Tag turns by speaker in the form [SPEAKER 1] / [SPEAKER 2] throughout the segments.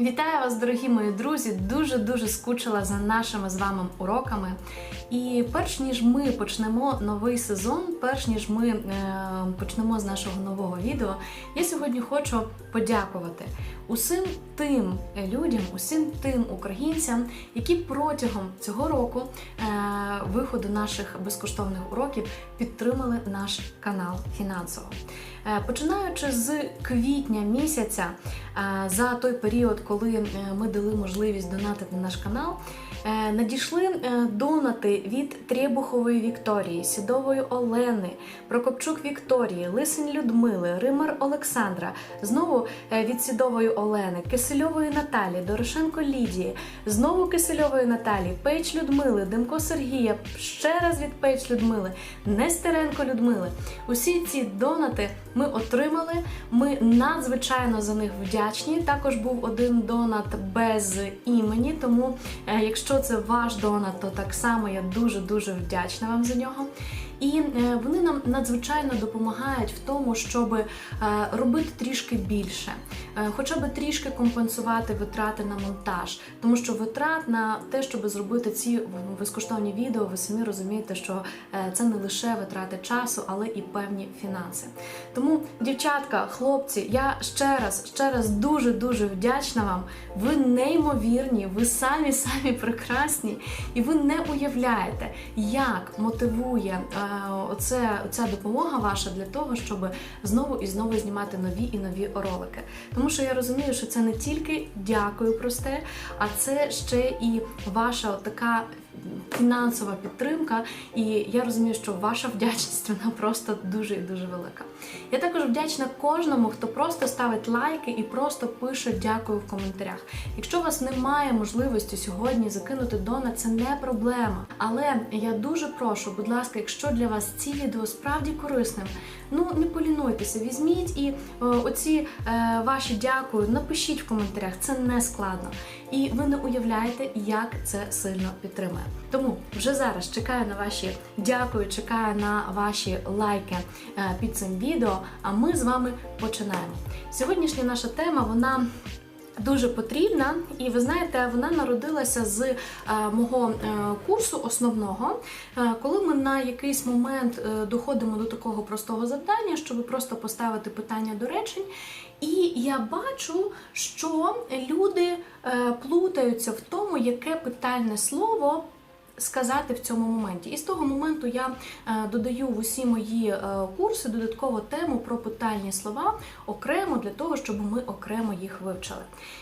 [SPEAKER 1] Вітаю вас, дорогі мої друзі! Дуже дуже скучила за нашими з вами уроками. І перш ніж ми почнемо новий сезон, перш ніж ми е, почнемо з нашого нового відео, я сьогодні хочу подякувати усім тим людям, усім тим українцям, які протягом цього року е, виходу наших безкоштовних уроків підтримали наш канал фінансово. Е, Починаючи з квітня місяця, е, за той період, коли е, ми дали можливість донатити наш канал, надійшли донати від Трєбухової Вікторії, Сідової Олени, Прокопчук Вікторії, Лисень Людмили, Римар Олександра, знову від Сідової Олени, Кисельової Наталі, Дорошенко Лідії, знову Кисельової Наталі, Пейч Людмили, Демко Сергія, ще раз від Пейч Людмили, Нестеренко Людмили. Усі ці донати ми отримали. Ми надзвичайно за них вдячні. Також був один донат без імені. Тому, е, якщо це ваш донат, то так само я дуже дуже вдячна вам за нього. І е, вони нам надзвичайно допомагають в тому, щоб е, робити трішки більше, е, хоча б трішки компенсувати витрати на монтаж, тому що витрат на те, щоб зробити ці безкоштовні відео, ви самі розумієте, що це не лише витрати часу, але і певні фінанси. Тому, дівчатка, хлопці, я ще раз, ще раз дуже дуже вдячна вам. Ви неймовірні, ви самі самі прекрасні, і ви не уявляєте, як мотивує оце, оця допомога ваша для того, щоб знову і знову знімати нові і нові ролики. Тому що я розумію, що це не тільки дякую просте, а це ще і ваша така фінансова підтримка. І я розумію, що ваша вдячність вона просто дуже і дуже велика. Я також вдячна кожному, хто просто ставить лайки і просто пише дякую в коментарях. Якщо у вас немає можливості сьогодні закинути донат, це не проблема. Але я дуже прошу, будь ласка, якщо для вас ці відео справді корисним, ну не полінуйтеся, візьміть і е, оці е, ваші дякую, напишіть в коментарях, це не складно. І ви не уявляєте, як це сильно підтримує. Тому вже зараз чекаю на ваші дякую, чекаю на ваші лайки е, під цим відео. А ми з вами починаємо. Сьогоднішня наша тема вона. Дуже потрібна, і ви знаєте, вона народилася з е, мого е, курсу основного, е, коли ми на якийсь момент е, доходимо до такого простого завдання, щоб просто поставити питання до речень. І я бачу, що люди е, плутаються в тому, яке питальне слово сказати в цьому моменті. І з того моменту я е, додаю в усі мої е, курси додатково тему про питальні слова окремо для того, щоб ми окремо їх вивчили.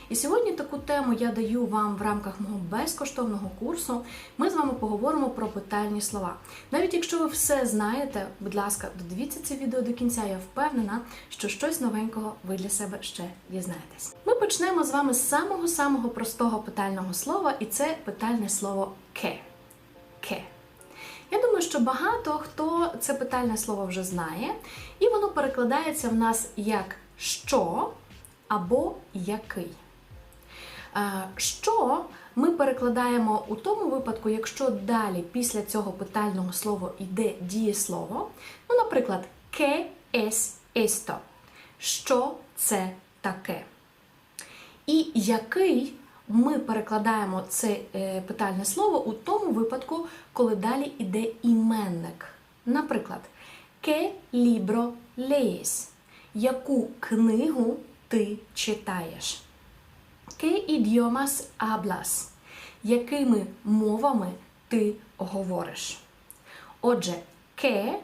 [SPEAKER 1] І сьогодні таку тему я даю вам в рамках мого безкоштовного курсу. Ми з вами поговоримо про питальні слова. Навіть якщо ви все знаєте, будь ласка, додивіться це відео до кінця. Я впевнена, що щось новенького ви для себе ще дізнаєтесь. Ми почнемо з вами з самого самого простого питального слова, і це питальне слово ке. Ке. Я думаю, що багато хто це питальне слово вже знає, і воно перекладається в нас як що або який. Е, Що ми перекладаємо у тому випадку, якщо далі після цього питального слова йде дієслово. Ну, наприклад, «ке es esto?» Що це таке? І який ми перекладаємо це е, питальне слово у тому випадку, коли далі йде іменник. Наприклад, «Ке libro lees?» Яку книгу ти читаєш? «Ке idiomas hablas?» Якими мовами ти говориш? Отже, ке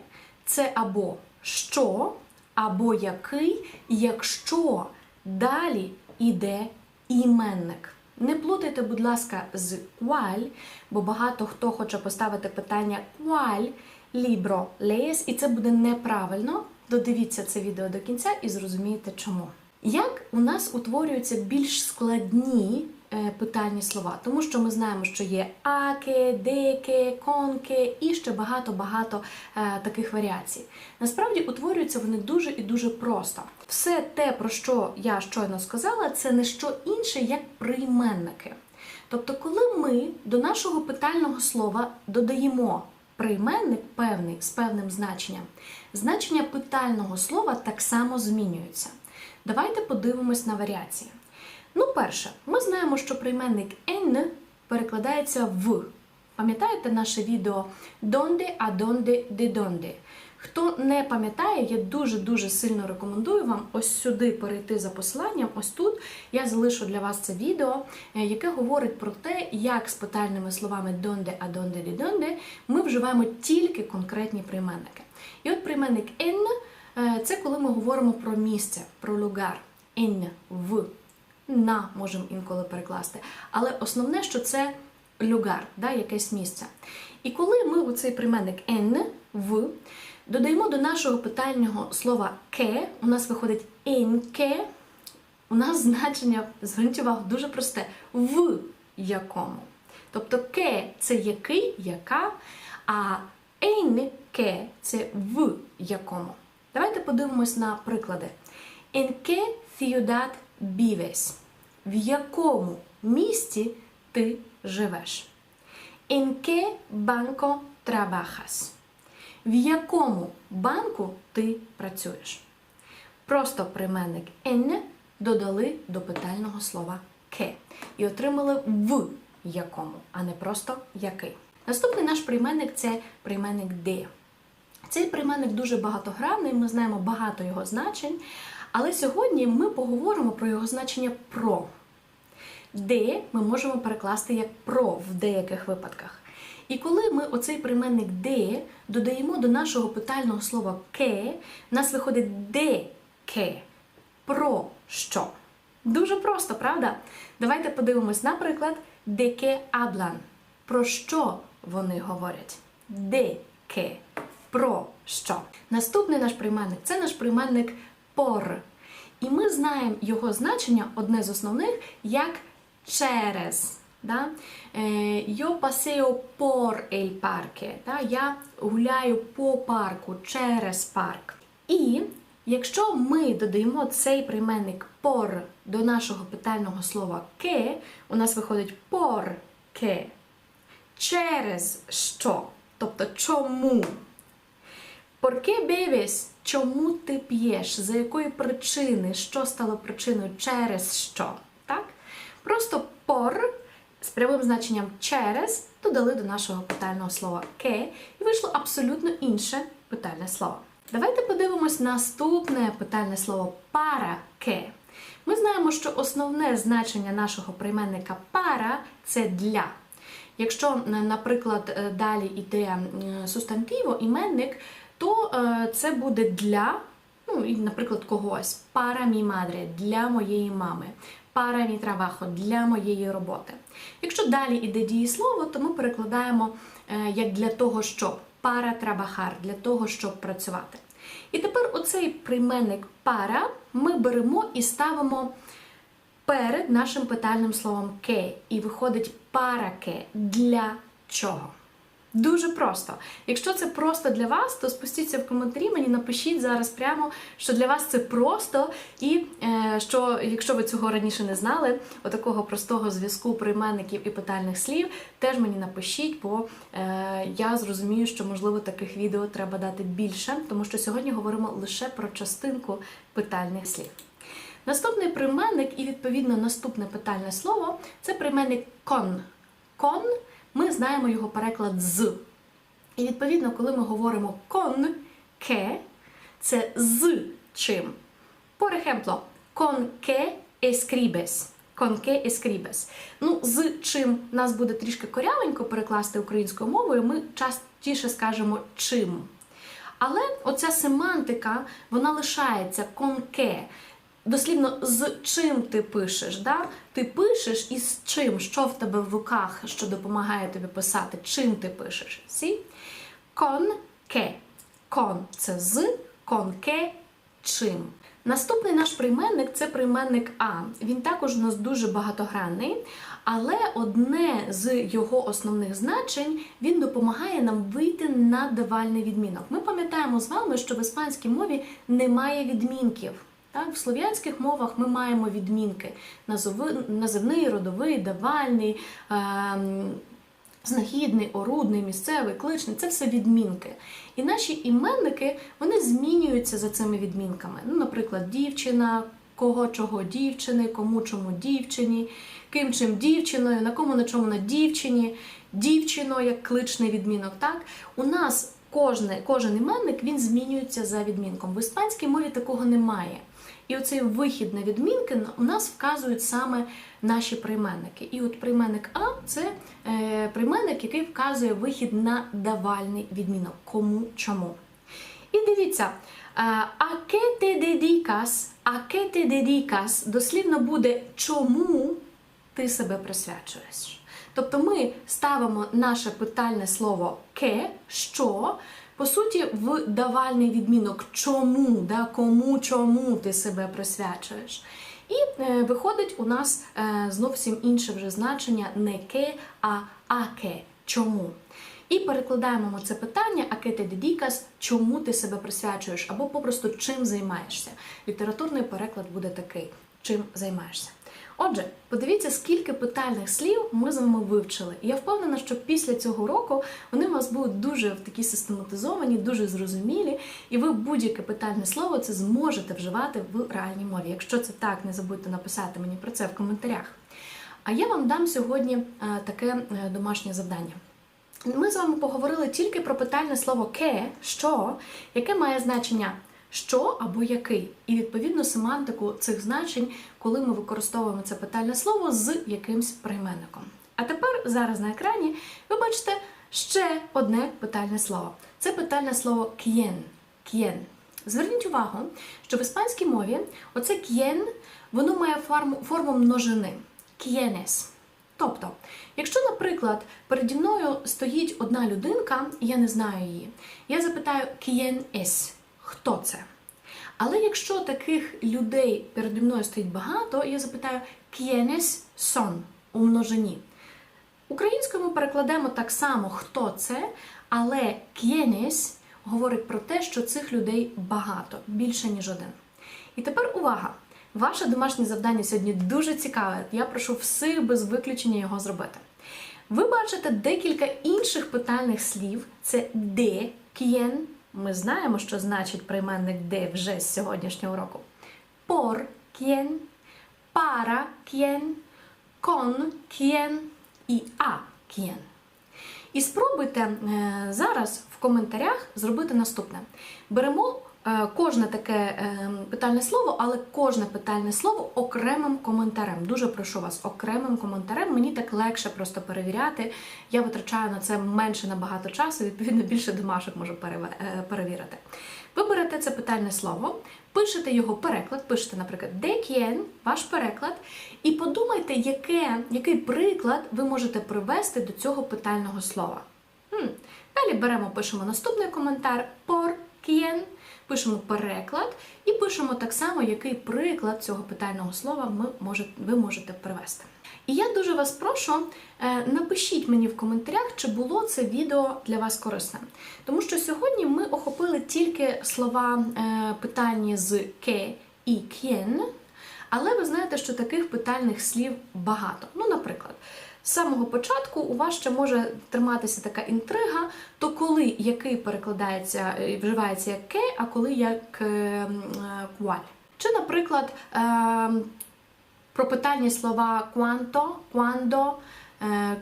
[SPEAKER 1] це або що, або який, якщо далі іде іменник. Не плутайте, будь ласка, з qual, бо багато хто хоче поставити питання qual libro lees, і це буде неправильно. Додивіться це відео до кінця і зрозумієте чому. Як у нас утворюються більш складні е, питальні слова, тому що ми знаємо, що є аке, деке, конке і ще багато-багато е, таких варіацій. Насправді утворюються вони дуже і дуже просто. Все те, про що я щойно сказала, це не що інше, як прийменники. Тобто, коли ми до нашого питального слова додаємо прийменник певний з певним значенням, значення питального слова так само змінюється. Давайте подивимось на варіації. Ну, перше, ми знаємо, що прийменник «en» перекладається в. Пам'ятаєте наше відео «Donde, а donde, de donde?» Хто не пам'ятає, я дуже-дуже сильно рекомендую вам ось сюди перейти за посиланням. Ось тут я залишу для вас це відео, е, яке говорить про те, як з питальними словами «donde», а «donde, de donde» ми вживаємо тільки конкретні прийменники. І от прийменник «en» е, – це коли ми говоримо про місце, про люгар. «En» – в на можемо інколи перекласти. Але основне, що це люгар, якесь місце. І коли ми у цей прийменник «en» в додаємо до нашого питального слова ке, у нас виходить «енке», у нас значення, зверніть увагу, дуже просте в якому. Тобто ке це який, яка, а «енке» це в якому. Давайте подивимось на приклади. Qué ciudad vives? В якому місті ти живеш? Qué banco trabajas? В якому банку ти працюєш? Просто прийменник en додали до питального слова ке і отримали в якому, а не просто який. Наступний наш прийменник це прийменник де. Цей прийменник дуже багатогранний, ми знаємо багато його значень, але сьогодні ми поговоримо про його значення про. Де ми можемо перекласти як про в деяких випадках. І коли ми оцей прийменник де додаємо до нашого питального слова ке, в нас виходить де ке. Про що? Дуже просто, правда? Давайте подивимось, наприклад, де ке аблан. Про що вони говорять? Де ке. Про що? Наступний наш прийменник це наш прийменник пор. І ми знаємо його значення, одне з основних, як через. Да? Yo paseo por el parque. Да? Я гуляю по парку, через парк. І якщо ми додаємо цей прийменник por до нашого питального слова ке, у нас виходить por ке. Через що? Тобто чому? ¿Por qué bebes? Чому ти п'єш? За якої причини? Що стало причиною? Через що? Так? Просто por прямим значенням через додали до нашого питального слова ке і вийшло абсолютно інше питальне слово. Давайте подивимось наступне питальне слово пара ке. Ми знаємо, що основне значення нашого прийменника пара це для. Якщо, наприклад, далі йде сустантиво, іменник, то е, це буде для, ну, наприклад, когось. Пара мій мадре, для моєї мами. Мій трабахо, для моєї роботи. Якщо далі йде дієслово, то ми перекладаємо е, як для того, щоб. Пара трабахар, для того, щоб працювати. І тепер оцей прийменник пара ми беремо і ставимо перед нашим питальним словом ке. І виходить параке. Для чого? Дуже просто. Якщо це просто для вас, то спустіться в коментарі, мені напишіть зараз прямо, що для вас це просто, і е, що, якщо ви цього раніше не знали, отакого простого зв'язку прийменників і питальних слів, теж мені напишіть, бо е, я зрозумію, що можливо таких відео треба дати більше, тому що сьогодні говоримо лише про частинку питальних слів. Наступний прийменник і відповідно наступне питальне слово це прийменник кон. Кон ми знаємо його переклад з. І відповідно, коли ми говоримо con que, це з чим. Por ejemplo, con que escribes. Con escribes. Ну, з чим нас буде трішки корявенько перекласти українською мовою, ми частіше скажемо чим. Але оця семантика, вона лишається que. Дослівно, з чим ти пишеш. Да? Ти пишеш і з чим, що в тебе в руках, що допомагає тобі писати, чим ти пишеш. Сі? Кон ке. Кон це з, кон ке чим. Наступний наш прийменник це прийменник А. Він також у нас дуже багатогранний, але одне з його основних значень він допомагає нам вийти на давальний відмінок. Ми пам'ятаємо з вами, що в іспанській мові немає відмінків. Так, В слов'янських мовах ми маємо відмінки: називний, родовий, давальний, ем, знахідний, орудний, місцевий, кличний це все відмінки. І наші іменники вони змінюються за цими відмінками. Ну, Наприклад, дівчина, кого чого дівчини, кому чому дівчині, ким чим дівчиною, на кому на чому на дівчині, дівчино як кличний відмінок. Так у нас кожне, кожен іменник він змінюється за відмінком. В іспанській мові такого немає. І оцей вихід на відмінки у нас вказують саме наші прийменники. І от прийменник А це е, прийменник, який вказує вихід на давальний відмінок. Кому чому. І дивіться, е, а que te dedicas, а que te dedicas дослівно буде чому ти себе присвячуєш. Тобто ми ставимо наше питальне слово ке, що, по суті, в давальний відмінок чому, да, кому, чому ти себе присвячуєш. І е, виходить у нас е, зовсім інше вже значення не ке, а аке. Чому? І перекладаємо ми це питання акете дедікас, чому ти себе присвячуєш, або попросту чим займаєшся. Літературний переклад буде такий: чим займаєшся. Отже, подивіться, скільки питальних слів ми з вами вивчили. І я впевнена, що після цього року вони у вас будуть дуже такі систематизовані, дуже зрозумілі, і ви будь-яке питальне слово це зможете вживати в реальній мові. Якщо це так, не забудьте написати мені про це в коментарях. А я вам дам сьогодні е, таке е, домашнє завдання. Ми з вами поговорили тільки про питальне слово ке, що, яке має значення що або який, і відповідно семантику цих значень, коли ми використовуємо це питальне слово з якимсь прийменником. А тепер зараз на екрані ви бачите ще одне питальне слово. Це питальне слово к'єн. К'єн. Зверніть увагу, що в іспанській мові оце к'єн, воно має форму, форму множини. К'єнес. Тобто, якщо, наприклад, переді мною стоїть одна людинка, і я не знаю її, я запитаю «Quién es?» Хто це? Але якщо таких людей переді мною стоїть багато, я запитаю «Quiénes son?» у множині. Українською ми перекладемо так само, хто це, але «quiénes» говорить про те, що цих людей багато, більше, ніж один. І тепер увага! Ваше домашнє завдання сьогодні дуже цікаве. Я прошу всіх без виключення його зробити. Ви бачите декілька інших питальних слів: це де, к'єн. Ми знаємо, що значить прийменник де вже з сьогоднішнього року. Por к'єн, para к'єн, con к'єн і a к'єн. І спробуйте е, зараз в коментарях зробити наступне. Беремо кожне таке е, питальне слово, але кожне питальне слово окремим коментарем. Дуже прошу вас, окремим коментарем. Мені так легше просто перевіряти. Я витрачаю на це менше набагато часу, відповідно, більше домашок можу е, перевірити. Ви берете це питальне слово, пишете його переклад, пишете, наприклад, «де ваш переклад, і подумайте, яке, який приклад ви можете привести до цього питального слова. Хм. Далі беремо, пишемо наступний коментар «por quién», пишемо переклад і пишемо так само, який приклад цього питального слова ми можете, ви можете привести. І я дуже вас прошу, е, напишіть мені в коментарях, чи було це відео для вас корисним. Тому що сьогодні ми охопили тільки слова е, питальні з ке і к'єн, але ви знаєте, що таких питальних слів багато. Ну, наприклад, з самого початку у вас ще може триматися така інтрига, то коли який перекладається, і вживається як ке, а коли як е, е, куаль. Чи, наприклад, е, про питання слова quando, е,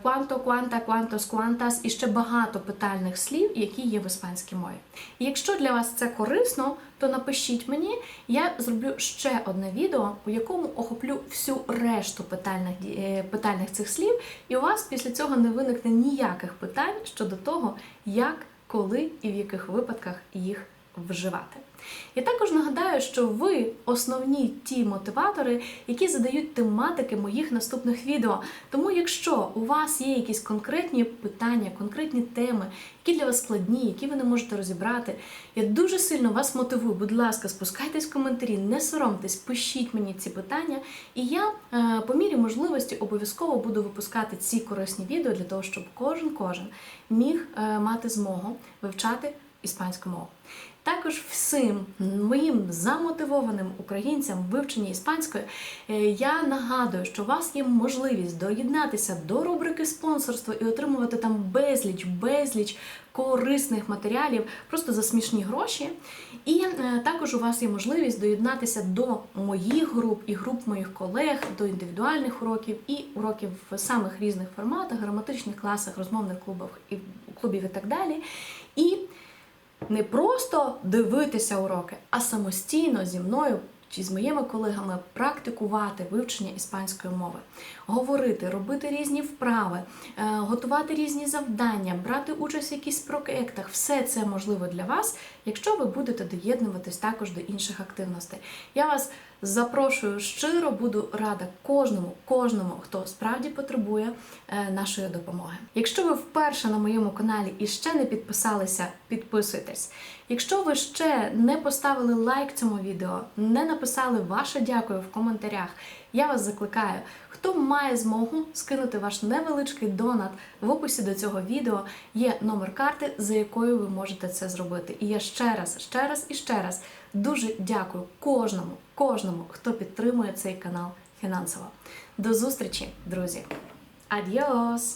[SPEAKER 1] quanto, quanta, quantos, quantas і ще багато питальних слів, які є в іспанській мові. І якщо для вас це корисно, то напишіть мені, я зроблю ще одне відео, у якому охоплю всю решту питальних, е, питальних цих слів, і у вас після цього не виникне ніяких питань щодо того, як, коли і в яких випадках їх вживати. Я також нагадаю, що ви основні ті мотиватори, які задають тематики моїх наступних відео. Тому, якщо у вас є якісь конкретні питання, конкретні теми, які для вас складні, які ви не можете розібрати, я дуже сильно вас мотивую. Будь ласка, спускайтесь в коментарі, не соромтесь, пишіть мені ці питання, і я е, по мірі можливості обов'язково буду випускати ці корисні відео для того, щоб кожен кожен міг е, мати змогу вивчати іспанську мову. Також всім моїм замотивованим українцям в вивченні іспанської е, я нагадую, що у вас є можливість доєднатися до рубрики спонсорство і отримувати там безліч, безліч корисних матеріалів просто за смішні гроші. І е, також у вас є можливість доєднатися до моїх груп і груп моїх колег, до індивідуальних уроків і уроків в самих різних форматах, граматичних класах, розмовних клубах і клубів і так далі. І не просто дивитися уроки, а самостійно зі мною чи з моїми колегами практикувати вивчення іспанської мови, говорити, робити різні вправи, е, готувати різні завдання, брати участь в якісь проєктах. Все це можливо для вас, якщо ви будете доєднуватись також до інших активностей. Я вас запрошую щиро, буду рада кожному, кожному, хто справді потребує е, нашої допомоги. Якщо ви вперше на моєму каналі і ще не підписалися, підписуйтесь. Якщо ви ще не поставили лайк цьому відео, не написали ваше дякую в коментарях, я вас закликаю, хто має змогу скинути ваш невеличкий донат в описі до цього відео, є номер карти, за якою ви можете це зробити. І я ще раз, ще раз і ще раз дуже дякую кожному, кожному, хто підтримує цей канал фінансово. До зустрічі, друзі! Адіос!